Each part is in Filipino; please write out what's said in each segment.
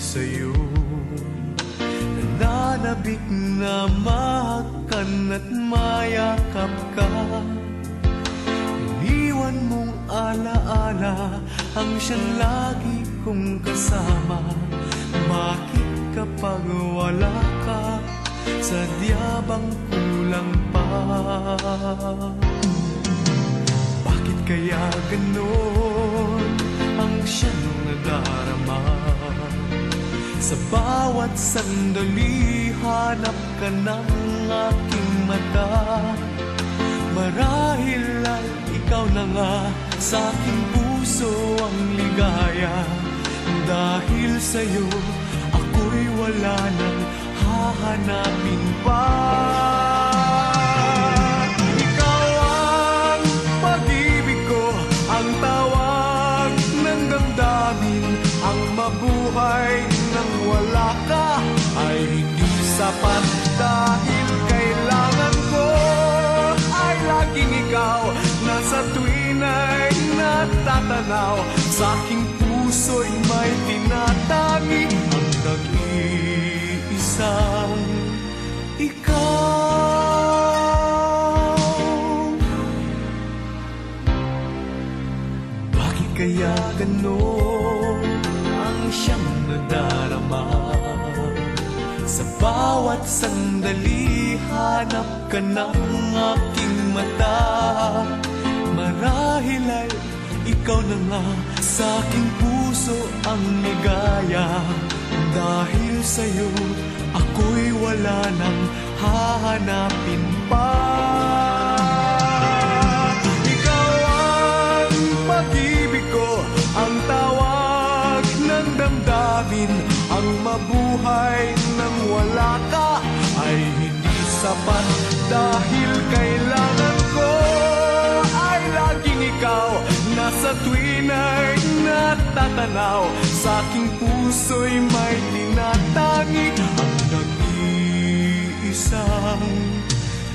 sa'yo Nananabik na mahakan at mayakap ka Iniwan mong alaala ang siyang lagi kong kasama Bakit kapag wala ka, sadya bang kulang pa? Bakit kaya ganon ang siyang nadarama? Sa bawat sandali, hanap ka ng aking mata. Marahil ay ikaw na nga sa aking puso ang ligaya. Dahil sa'yo, ako'y wala nang hahanapin pa ay natatanaw Sa aking puso'y may tinatangi Ang nag-iisang ikaw. Bakit kaya ganon ang siyang nadarama? Sa bawat sandali, hanap ka ng aking mata. Marahil ay ikaw na nga sa aking puso ang ligaya Dahil sa'yo, ako'y wala nang hahanapin pa. Ikaw ang pag-ibig ko, ang tawag ng damdamin. Ang mabuhay nang wala ka ay hindi sapat Dahil Nasa tuwin ay natatanaw Sa aking puso'y may tinatangi Ang nag-iisang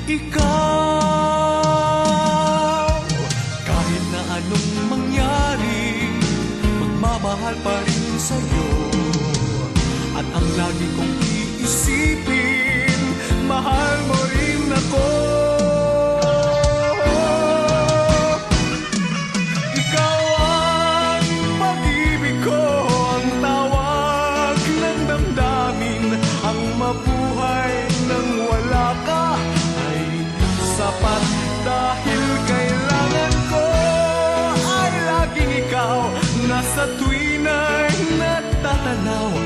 ikaw. Kahit na anong mangyari Magmamahal pa rin sa'yo. At ang lagi kong iisipin Mahal mo nơi nát ta nào